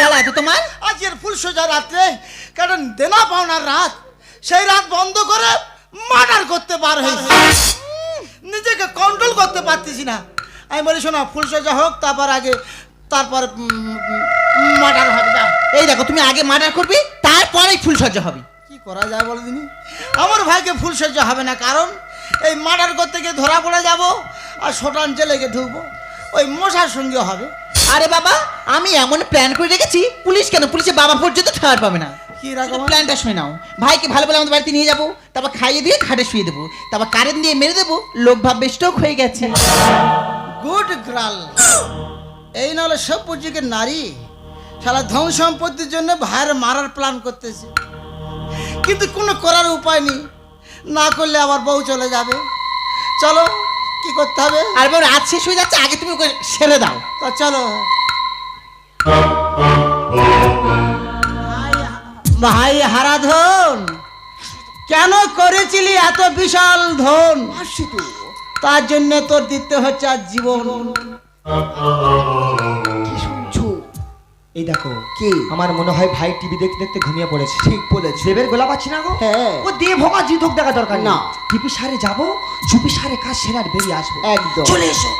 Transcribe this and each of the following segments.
জ্বালা এত তোমার? আজকের ফুল সোজা রাত্রে কারণ দেনা পাওনার রাত সেই রাত বন্ধ করে মার্ডার করতে বার হয়েছে। নিজেকে কন্ট্রোল করতে পারতেছি না। আমি বলি শোনো ফুল সোজা হোক তারপর আগে তারপর মার্ডার হবে যা এই দেখো তুমি আগে মার্ডার করবে তারপরেই ফুলসজ্জা হবে। কি করা যায় বলো দিনি? আমার ভাইকে ফুল সহ্য হবে না কারণ এই মার্ডার করতে গিয়ে ধরা পড়ে যাব আর শোটান জেলে গিয়ে ঢুকবো। ওই মশার সঙ্গে হবে। আরে বাবা আমি এমন প্ল্যান করে রেখেছি পুলিশ কেন? পুলিশের বাবা পর্যন্ত ঠাড় পাবে না। কি রকম প্ল্যানটা শুনে নাও। ভাইকে ভালো বলে আমাদের বাড়িতে নিয়ে যাব তারপর খাইয়ে দিয়ে খাটে শুয়ে দেবো তারপর কারেন্ট দিয়ে মেরে দেবো লোক ভাববে স্ট্রোক হয়ে গেছে। গুড গ্রাল এই নাহলে সব পুজিকে নারী শালা ধন সম্পত্তির জন্য ভাইয়ের মারার প্ল্যান করতেছে। কিন্তু কোনো করার উপায় নেই। না করলে আবার বউ চলে যাবে। চলো কি করতে হবে? আর বল রাত শেষ হয়ে যাচ্ছে আগে তুমি ওকে সেরে দাও। তো চলো। ভাই- ভাই হারাধন কেন করেছিলি এত বিশাল ধন? তার জন্য তোর দিতে হচ্ছে জীবন। এই দেখো কি? আমার মনে হয় ভাই টিভি দেখতে দেখতে ঘুমিয়ে পড়েছে। ঠিক বলেছে। দেবের গোলা পাচ্ছি না গো? হ্যাঁ। ও দিয়ে ভোগা জিত হোক দেখা দরকার না। টিপি সারে যাব চুপি সারে কাজ সেরার বেরিয়ে আসব। একদম। চলে এসো।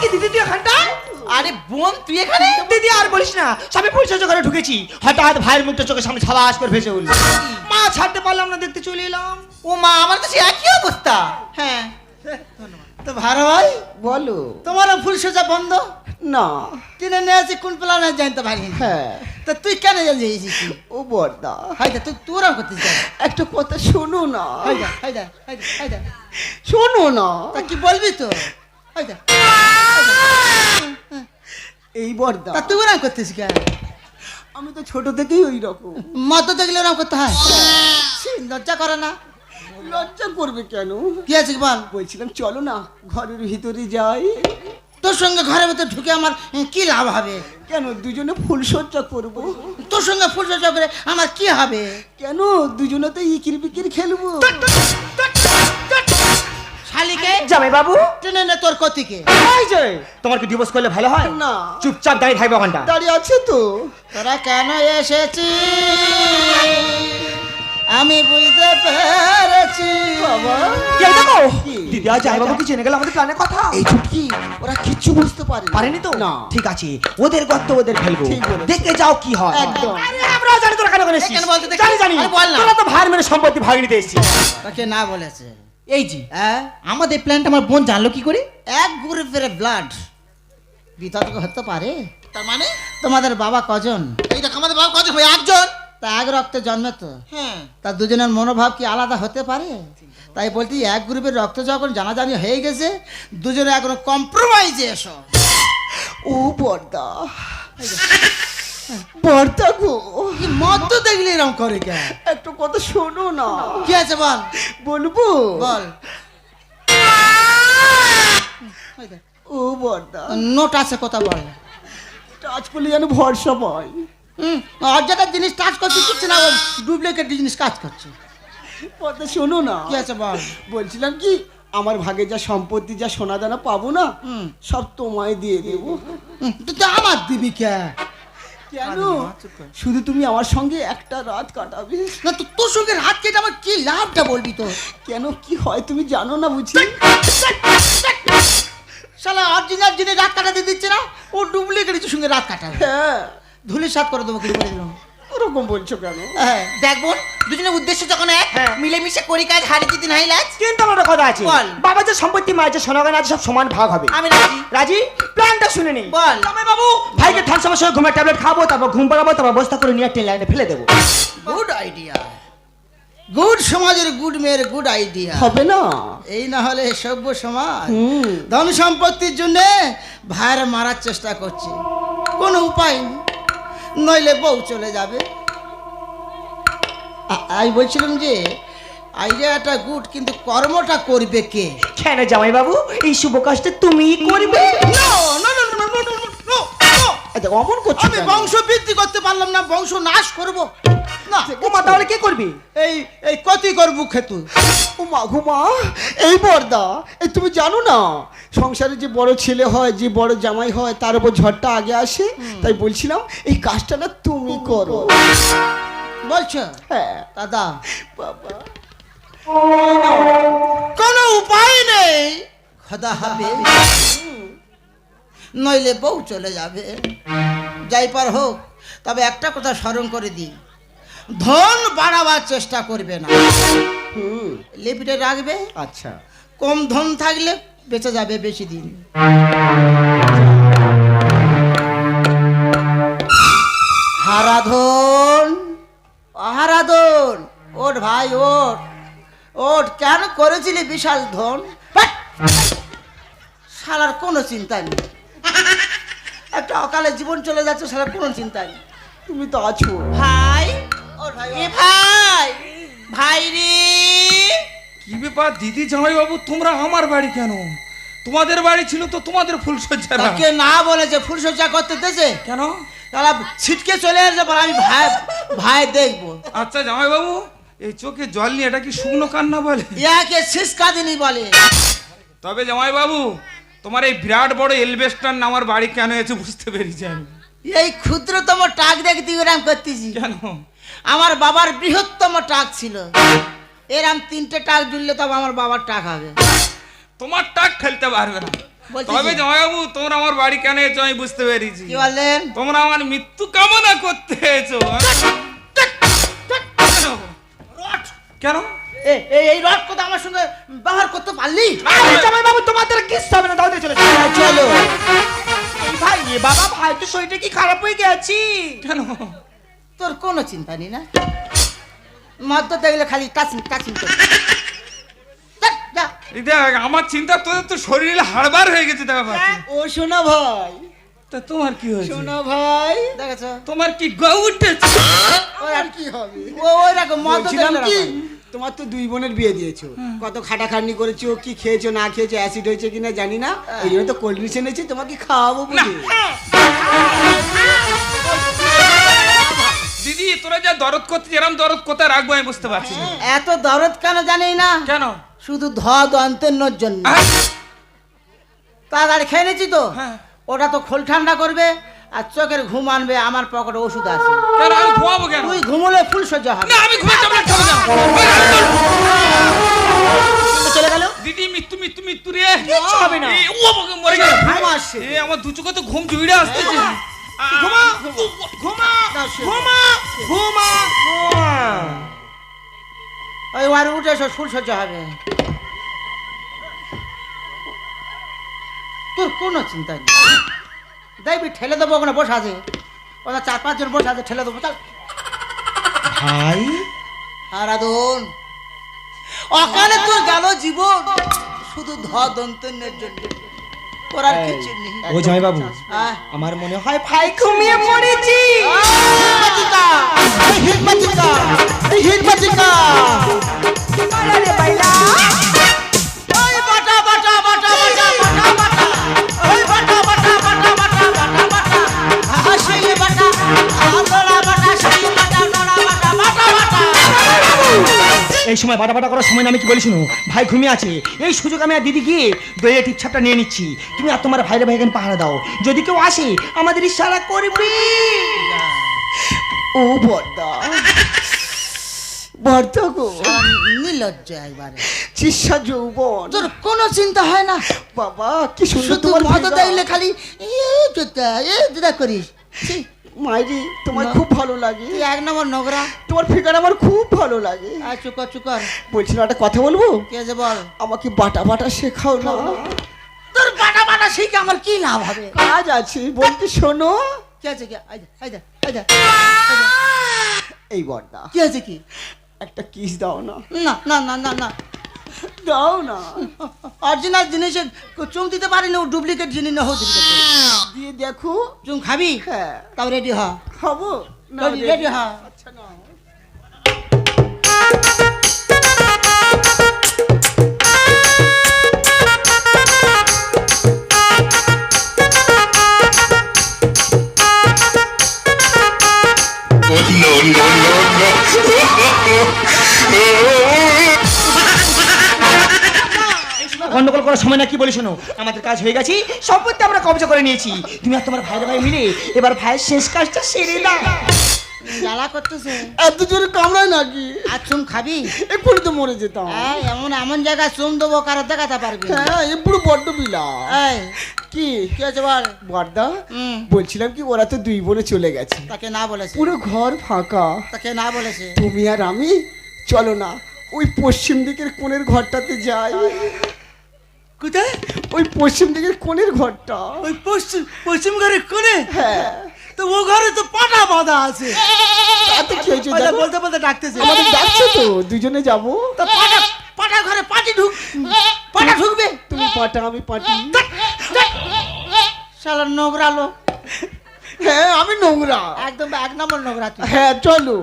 কি দিদি তুই এখানটায়? আরে বোন তুই এখানে? দিদি আর বলিস না সবে পরিচর্যা করে ঢুকেছি। হঠাৎ ভাইয়ের মুখটা চোখের সামনে ছাবাস করে ভেসে উঠল। মা ছাড়তে পারলাম না দেখতে চলে এলাম। ও মা আমার কাছে একই অবস্থা। হ্যাঁ তো ভাড়া ভাই। বলো। তোমার ফুল সোজা বন্ধ? না। কিনে নিয়ে আসি কোন প্ল্যানে জানতে পারি হ্যাঁ। তা তুই কেন জানিয়েছিস ও বর্দা হাইদা তুই তোরা করতে চাস একটা কথা শোনো না। হাইদা হাইদা হাইদা হাইদা শোনো না। তা কি বলবি তো? হাইদা এই বর্দা তা তুই ওরাম করতেছিস কেন? আমি তো ছোট থেকেই ওই রকম। মত দেখলে ওরাম করতে হয়। লজ্জা করে না। লজ্জা করবে কেন? কি আছে বল? বলছিলাম চলো না ঘরের ভিতরে যাই। তোর সঙ্গে ঘরের ভেতর ঢুকে আমার কি লাভ হবে? কেন দুজনে ফুলসজ্জা করব? তোর সঙ্গে ফুল সজ্জা করে আমার কি হবে? কেন দুজনে তো ইকির বিকির খেলব। শালিকে যাবে বাবু টেনে নে তোর কতিকে। এই যে তোমার কি ডিভোর্স করলে ভালো হয়? না। চুপচাপ দাঁড়িয়ে থাকবে ওখানটা। দাঁড়িয়ে আছে তো। তোরা কেন এসেছি আমি বুঝতে পেরেছি। বাবা। দিদি আজ বাবু কি জেনে গেল আমাদের প্ল্যানের কথা। এই ছুটকি ওরা কিচ্ছু বুঝতে পারে পারেনি তো? না। ঠিক আছে ওদের গর্ত ওদের ফেলব। দেখে যাও কি হয়। একদম। আমরাও জানি তোরা কেন এসেছিস। কেন বলতে জানি জানি। বল না। তোরা তো ভাইয়ের মেরে সম্পত্তি ভাগ নিতে এসেছিস। তাকে না বলেছে। এই জি হ্যাঁ? আমাদের প্ল্যানটা আমার বোন জানলো কি করে? এক গ্রুপের ব্লাড বিতর্ক হতে পারে। তার মানে? তোমাদের বাবা কজন? এই দেখ আমাদের বাবা ভাই একজন তা এক রক্তে জন্মে তো। হ্যাঁ। তা দুজনের মনোভাব কি আলাদা হতে পারে? তাই বলছি এক গ্রুপের রক্ত যখন জানাজানি হয়ে গেছে দুজনে এখন কম্প্রোমাইজে এসো। ও বর্দা। বর্দা গো। কি মদ্য দেখলে এরকম করে কে? একটা কথা শোনো না। কি আছে বল? বলব? বল। ও বর্দা। নোট আছে কথা বল। টাচ করলে যেন ভরসা পাই হুম অর্জাকার জিনিস কাজ করছে কিছু না ডুপ্লিকেট জিনিস কাজ করছে। কথা শোনো না। কি আছে বল? বলছিলাম কি আমার ভাগে যা সম্পত্তি যা সোনা দানা পাবো না সব তোমায় দিয়ে দেবো। তো আমার দিবি কে? কেন? শুধু তুমি আমার সঙ্গে একটা রাত কাটাবে। না তো তোর সঙ্গে রাত কেটে আমার কি লাভটা বলবি তো কেন কি হয় তুমি জানো না বুঝি? শালা অরিজিনাল জিনিস রাত কাটাতে দিচ্ছে না ও ডুপ্লিকেট সঙ্গে রাত কাটাবে। হ্যাঁ। ধুলির সাত করে দেবো কি করে দিলাম। ওরকম বলছো কেন? হ্যাঁ দেখ বোন দুজনের উদ্দেশ্য যখন এক হ্যাঁ। মিলেমিশে করি কাজ হারি জিতি নাই লাজ। কিন্তু আমার একটা কথা আছে। বল। বাবা যে সম্পত্তি মায়ের যে সোনা গয়না আছে সব সমান ভাগ হবে। আমি রাজি। রাজি? প্ল্যানটা শুনে নেই বল। জামাই বাবু ভাইকে ধান সমস্যা ঘুমের ট্যাবলেট খাব তারপর ঘুম পাড়াবো তারপর বস্তা করে নিয়ে ট্রেন লাইনে ফেলে দেবো। গুড আইডিয়া গুড সমাজের গুড মেয়ের গুড আইডিয়া হবে না। এই না হলে সভ্য সমাজ। ধন সম্পত্তির জন্য ভাইয়ের মারার চেষ্টা করছে। কোনো উপায় নেই। নইলে বউ চলে যাবে। আমি বলছিলাম যে আইডিয়াটা গুড কিন্তু কর্মটা করবে কে? কেন জামাই বাবু এই শুভ কাজটা তুমি করবে। অমন করছ আমি বংশ বৃদ্ধি করতে পারলাম না বংশ নাশ করব। না। তাহলে কি করবি? এই এই কতি করবু খেতু। ও মা গো এই বর্দা এই তুমি জানো না সংসারে যে বড় ছেলে হয় যে বড় জামাই হয় তার উপর ঝড়টা আগে আসে। তাই বলছিলাম এই কাজটা না তুমি করো। বলছো? হ্যাঁ। দাদা। বাবা। কোনো উপায় নেই। খোদা হবে নইলে বউ চলে যাবে। যাই পার হোক তবে একটা কথা স্মরণ করে দিই। ধন বাড়াবার চেষ্টা করবে না। হুম। লিপিটে রাখবে। আচ্ছা। কম ধন থাকলে বেঁচে যাবে বেশি দিন। হারাধন হারাধন ওঠ ভাই ওঠ। ওঠ কেন করেছিলি বিশাল ধন? বাট! শালার কোনো চিন্তা নেই। একটা অকালে জীবন চলে যাচ্ছে শালার কোনো চিন্তা নেই। তুমি তো আছো। ভাই এ ভাই ভাই রে। কি ব্যাপার দিদি তোমরা আমার বাড়ি কেন? তোমাদের বাড়ি ছিল তো তোমাদের ফুলসজ্জা না? তাকে না বলেছে ফুলসজ্জা করতে দেছে? কেন? তারা ছিটকে চলে বলে আমি ভাই ভাই দেখব। আচ্ছা এই চোখে জল নিয়ে এটা কি শুকনো কান্না বলে? ইয়াকে শেষ কাদিনী বলে। তবে জামাইবাবু তোমার এই বিরাট বড় এলবেস্টার আমার বাড়ি কেন এসে বুঝতে পেরেছি আমি? এই ক্ষুদ্রতম টাক দেখতে এরাম করতেছি কেন? আমার বাবার বৃহত্তম টাক ছিল। এরাম তিনটে টাক জুড়লে তবে আমার বাবার টাক হবে। তোমার টাক ফেলতে পারবে না। বলছি তবে যে- তোমরা আমার বাড়ি কেন এসো আমি বুঝতে পেরেছি। কি বললেন? তোমরা আমার মৃত্যু কামনা করতে এসো কেন? এ, এই রড কথা আমার সঙ্গে ব্যবহার করতে পারলি? জামাই বাবু তোমাদের কিচ্ছু হবে না দাও চলে চলো। ভাই বাবা ভাই তো শরীরটা কি খারাপ হয়ে গেছি? কেন? তোর কোনো চিন্তা নেই না? মদ্য দেখলে খালি টাচিং টাচিং করে। যা, যা। এই দেখ আমার চিন্তা তোদের তো শরীরে হাড়বার হয়ে গেছে দেখা পাচ্ছি। ও শোনা ভাই। তা তোমার কি হয়েছে? শোনা ভাই। দেখেছ? তোমার কি গা উঠেছে? আর কি হবে? ও ওই রকম দেখলে কি? তোমার তো দুই বোনের বিয়ে দিয়েছ। কত খাটাখাটনি করেছ কি খেয়েছো না খেয়েছো অ্যাসিড হয়েছে কিনা জানি না। এই জন্য তো কোল্ড ড্রিঙ্কস এনেছি তোমাকে খাওয়াবো না। বুঝে? দরদ করতে এরম দরদ কোথায় রাখব আমি বুঝতে পারছি না। এত দরদ কেন জানি না? কেন? শুধু ধ দন্তের জন্য। তাড়াতাড়ি খেয়ে নিয়েছি তো? হ্যাঁ। ওটা তো খোল ঠান্ডা করবে আর চোখের ঘুম আনবে আমার পকেটে ওষুধ আছে। কেন? আমি ঘুমাবো কেন? তুই ঘুমলে ফুল সজ্জা হবে। না আমি ঘুমাতে যাব না, চলে গেল? দিদি মৃত্যু মৃত্যু মৃত্যু রে। হবে না। ও মরে গেল। ঘুম আসছে। এ আমার দু চোখে তো ঘুম জুড়ে আসতেছে। ঘুমা ঘুমা ঘুমা ঘুমা। ওই ওয়ার উঠে এসো ফুল সজ্জা হবে। তোর কোনো চিন্তা নেই। দেখবি ঠেলে দেবো ওখানে বসে আছে। ওরা চার পাঁচজন বসে আছে ঠেলে দেবো চল। ভাই? আরাধন অকালে তোর গেল জীবন। শুধু ধ দন্তের জন্য তোর আর কিছু নেই। ও জয় বাবু আমার মনে হয় ভাই ঘুমিয়ে পড়েছি। বাচিকা, এই হিট বাচিকা, সময় বাটা বাটা করার সময় না আমি কি বলি শুনো? ভাই ঘুমিয়ে আছে। এই সুযোগ আমি আর দিদি গিয়ে দইয়ে টিপছাপটা নিয়ে নিচ্ছি। তুমি আর তোমার ভাইরে ভাই এখানে পাহারা দাও। যদি কেউ আসে আমাদের ইশারা করবে। ও বর্দা। বর্দা গো। নির্লজ্জ একবারে চিস্যা যৌবন। তোর কোনো চিন্তা হয় না? বাবা কি সুন্দর তোমার ফিগার। দেখলে খালি এ জুতা এ জুতা করিস। মাইরি তোমার খুব ভালো লাগে। এক নম্বর নোংরা। তোমার ফিগার আমার খুব ভালো লাগে। আর চুকর চুকর। বলছিলাম একটা কথা বলব? কে যে বল। আমাকে বাটা বাটা শেখাও না। তোর বাটা বাটা শিখে আমার কি লাভ হবে? কাজ আছে বলতে শোনো। কি আছে কি? আইদা আইদা এই বর্দা কি আছে কি? একটা কিস দাও না। না না না না না। দাও না। অরিজিনাল জিনিসে চুম দিতে পারি না ও ডুপ্লিকেট জিনিস না হোক দিয়ে দেখো। চুম খাবি? হ্যাঁ। তাও রেডি হ। খাব? রেডি হ। আচ্ছা না। Oh no no no no! তর্ক করার সময় না কি বলি শোনো? আমাদের কাজ হয়ে গেছে সম্পত্তি আমরা কবজা করে নিয়েছি। তুমি আর তোমার ভাইয়ের ভাই মিলে এবার ভাইয়ের শেষ কাজটা সেরে দাও। জ্বালা করতেছে। এত জোরে কামড়ায় নাকি? আর চুম খাবি? এক্ষুনি তো মরে যেতাম। এই, এমন এমন জায়গায় চুম দেবো কারও দেখাতে পারবি। হ্যাঁ এ পুরো বড্ড বিলা। এই কি? কি আছে বল? বর্দা হুম। বলছিলাম কি ওরা তো দুই বোনে চলে গেছে। তাকে না বলেছে। পুরো ঘর ফাঁকা। তাকে না বলেছে। তুমি আর আমি চলো না ওই পশ্চিম দিকের কোণের ঘরটাতে যাই। কোথায়? ওই পশ্চিম দিকের কোণের ঘরটা। ওই পশ্চিম পশ্চিম ঘরের কোণে? হ্যাঁ। তো ও ঘরে তো পাটা বাঁধা আছে। তাতে কি হয়েছে? বলতে বলতে ডাকতেছে। আমাদের ডাকছে তো দুজনে যাব। তো পাটা পাটা ঘরে পাটি ঢুক পাটা ঢুকবে। তুমি পাটা আমি পাটি। শালা নোংরা লোক। হ্যাঁ আমি নোংরা। একদম এক নম্বর নোংরা হ্যাঁ চলো।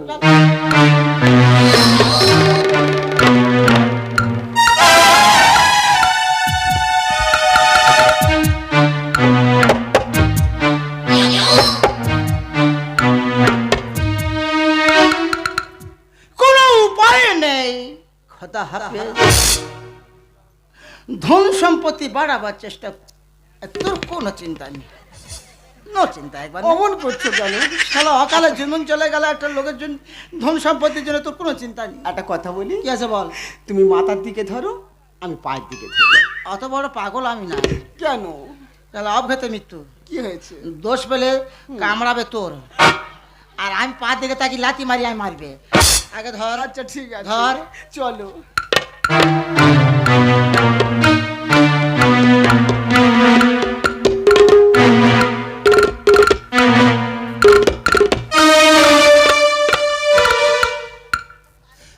ধন সম্পত্তি বাড়াবার চেষ্টা তোর কোনো চিন্তা নেই। নো চিন্তা একবার। অমন করছ কেন? শালা অকালে জীবন চলে গেল একটা লোকের জন্য। ধন সম্পত্তির জন্য তোর কোনো চিন্তা নেই। একটা কথা বলি? কি আছে বল? তুমি মাথার দিকে ধরো আমি পায়ের দিকে ধরো। অত বড় পাগল আমি না। কেন? তাহলে অবঘাতে মৃত্যু। কি হয়েছে? দোষ পেলে কামড়াবে তোর। আর আমি পা দিকে তাকে লাতি মারি আমি মারবে। আগে ধর আচ্ছা ঠিক আছে। ধর। চলো।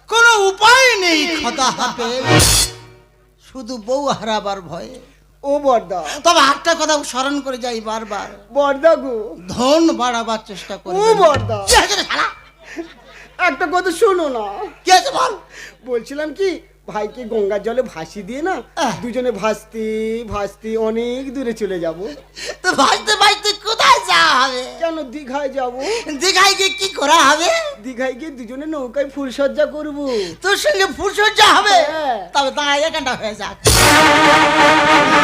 কোনো উপায় নেই শুধু বউ হারাবার ভয়ে। ও বর্দা তবে একটা কথা স্মরণ করে যাই বারবার। বর্দা গো। ধন বাড়াবার চেষ্টা করে ও বর্দা একটা কথা শোনো না। কি বল? বলছিলাম কি ভাইকে গঙ্গার জলে ভাসি দিয়ে না দুজনে ভাসতে ভাসতে অনেক দূরে চলে যাব। তো ভাসতে ভাসতে কোথায় যাওয়া হবে? কেন দীঘায় যাব? দীঘায় গিয়ে কি করা হবে? দীঘায় গিয়ে দুজনে নৌকায় ফুলসজ্জা করব। তোর সঙ্গে ফুলসজ্জা হবে? হ্যাঁ। তবে দাঁড়া এখানটা হয়ে যাক।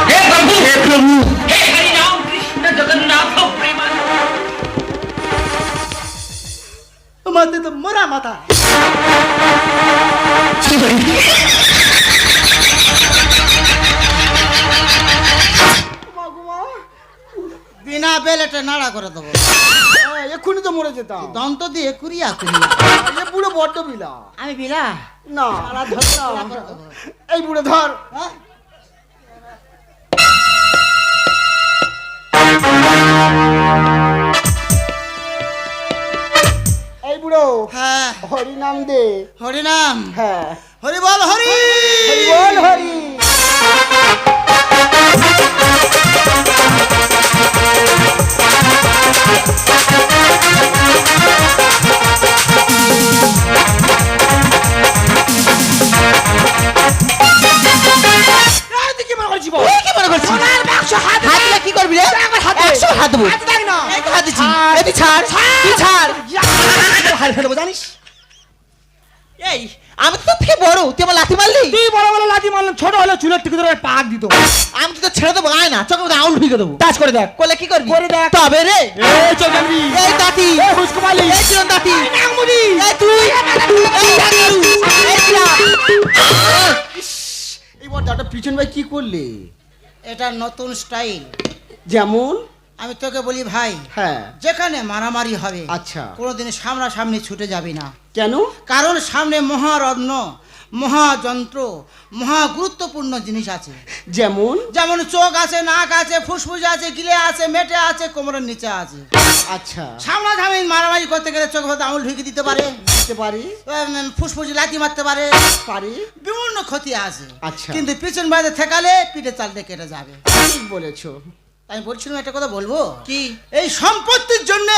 হে প্রভু! হে প্রভু! হে হরি নাম কৃষ্ণ জগন্নাথ প্রেমানন্দ। তোমাদের তো মরা মাথা। বিনা বেলেটে নাড়া করে দেবো। এক্ষুনি তো মরে যেতাম। দন্ত দিয়ে কুড়িয়া কুড়িয়া। এ বুড়ো বড্ড বিলা। আমি বিলা? না না। এই বুড়ো ধর। হ্যাঁ? বুড়ো হ্যাঁ। হরি নাম দে। হরিনাম। হ্যাঁ। হরি বল হরি! হরি বল হরি! কি মনে করছি বল? কি মনে করছিস? হাত দিলে কি করবি রে? একশো হাত দেবো। এই তো হাত দিচ্ছি। এই ছাড়, তুই ছাড়। হাল ফেলব জানিস? এই, আমি তো থেকে বড়। তুই আমার লাথি মারলি? তুই বড় বড় লাঠি মারলাম ছোট হলে চুলের টিকে ধরে পাক দিত আমি তো ছেড়ে দেবো আয় না। চোখে আউল ঢুকে দেবো। টাচ করে দেখ। করলে কি করবি? করে দেখ। তবে রে। এই চোখ জানবি এই দাতি। এই হুসকমালি এই চিরন দাতি। এই তুই। এই ডাকারু এই এই বড়দাটা পিছন ভাই কি করলে? এটা নতুন স্টাইল। যেমন? আমি তোকে বলি ভাই হ্যাঁ। যেখানে মারামারি হবে আচ্ছা। কোনোদিন সামনাসামনি ছুটে যাবি না। কেন? কারণ সামনে মহারত্ন মহাযন্ত্র মহা গুরুত্বপূর্ণ জিনিস আছে। যেমন? যেমন চোখ আছে নাক আছে ফুসফুস আছে গিলে আছে মেটে আছে কোমরের নিচে আছে। আচ্ছা। সামনাসামনি মারামারি করতে গেলে চোখ হয়তো আঙুল ঢুকে দিতে পারে। দিতে পারি? ফুসফুসে লাথি মারতে পারে? পারি। বিভিন্ন ক্ষতি আছে। আচ্ছা। কিন্তু পিছন বাইরে থেকালে পিঠে চালতে কেটে যাবে। ঠিক বলেছ। আমি বলছিলাম একটা কথা বলব? কি? এই সম্পত্তির জন্য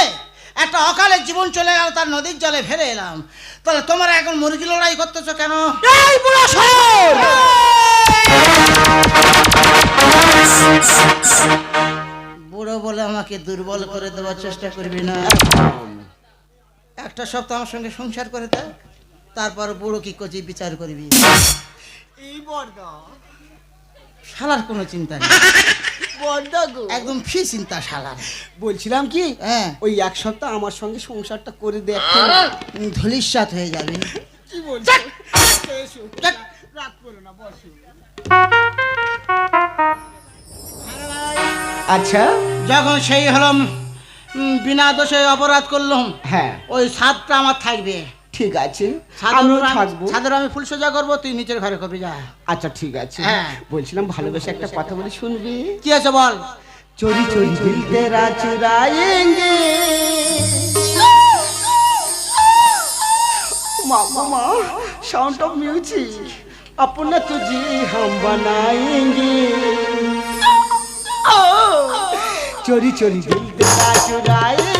একটা অকালে জীবন চলে গেল তার নদীর জলে ফেলে এলাম। তাহলে তোমরা এখন মুরগি লড়াই করতেছো কেন? এই বুড়ো শোন বুড়ো বলে আমাকে দুর্বল করে দেওয়ার চেষ্টা করবি না? একটা সপ্তাহ আমার সঙ্গে সংসার করে থাক তারপর বুড়ো কি করছি বিচার করবি। এই বর্দা শালার কোনো চিন্তা নেই। বড়দা গো। একদম ফি চিন্তা শালার। বলছিলাম কি? হ্যাঁ। ওই এক সপ্তাহ আমার সঙ্গে সংসারটা করে দেখ ধলিসাত হয়ে যাবে। কি বলছো। ধ্যাৎ। করো না বসো। আচ্ছা যখন সেই হলাম বিনা দোষে অপরাধ করলাম। হ্যাঁ। ওই সাতটা আমার থাকবে। ঠিক আছে। আমিও আমি ফুল সোজা করব তুই নিচের ঘরে কবি যা। আচ্ছা ঠিক আছে। হ্যাঁ। বলছিলাম ভালোবেসে একটা কথা বলে শুনবি। কি আছে বল? চোরি চরি দিল তেরা চুরায়েঙ্গে। মামা সাউন্ড অফ মিউজিক अपना तुझे হাম बनाएंगे ओ चोरी चोरी दिल दिलाई চুরাই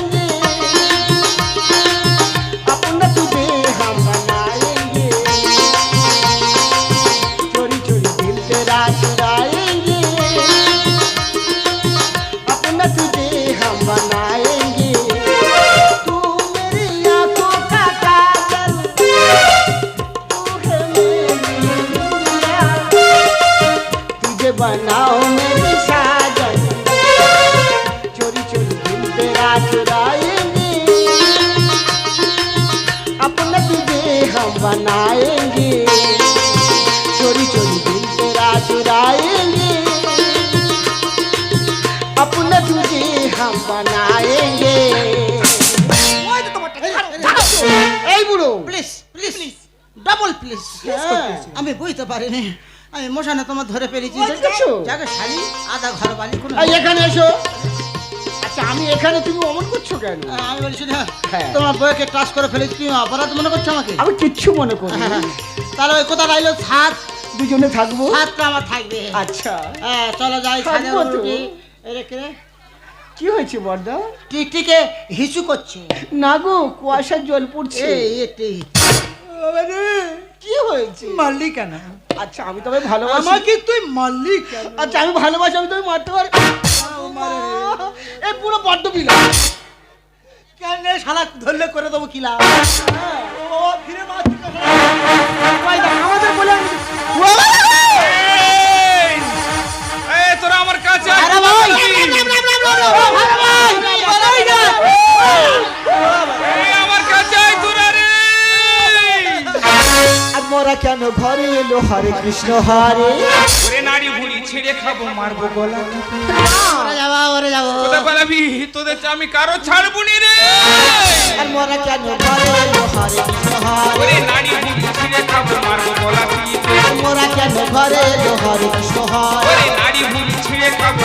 बनाएंगे चोरी चोरी दिल तेरा चुराएंगे अपना तुझे हम बनाएंगे এই বুড়ো প্লিজ প্লিজ ডাবল প্লিজ আমি বুঝতে পারিনি আমি মশানে তোমার ধরে পেরেছি দেখেছো? যাকে শালি আধা ঘর বালি কোনো এই এখানে এসো আচ্ছা আমি এখানে তুমি অমন করছ কেন? আমি বলছি না হ্যাঁ। তোমার বউকে টাচ করে ফেলেছি তুমি অপরাধ মনে করছ আমাকে? আমি কিচ্ছু মনে করি হ্যাঁ, তাহলে ওই কথা রইল ছাদ। দুজনে থাকব? ছাদটা আমার থাকবে। আচ্ছা। হ্যাঁ চলো যাই থাকব তো। উঠি। এই রে, কে রে? কি হয়েছে বর্দা? টিকটিকে হিসু করছে। না গো কুয়াশার জল পড়ছে। কি হয়েছে? মারলি কেন? আচ্ছা আমি তবে ভালোবাসি। আমাকে তুই মারলি আচ্ছা আমি ভালোবাসি আমি তুমি মারতে পারি এ পুরো বড্ড বিলা কেন শালা ধরলে করে দেবো কিলা ও ফিরে মারছি তো। আমাদের বলে কেন ঘরে এলো? হরে কৃষ্ণ হরে। ওরে নাড়ি ভুড়ি ছেড়ে খাব মারবো গলা ওরে যাব ওরে যাব। তোদের পালাবি তোদের আমি কারও ছাড়বো নি রে? আর মোরা কেন ঘরে এলো? হরে কৃষ্ণ হরে। ওরে নাড়ি ভুড়ি ছেড়ে খাব মারবো গলা মোরা কেন ঘরে এলো? হরে কৃষ্ণ হরে। ওরে ছেড়ে খাব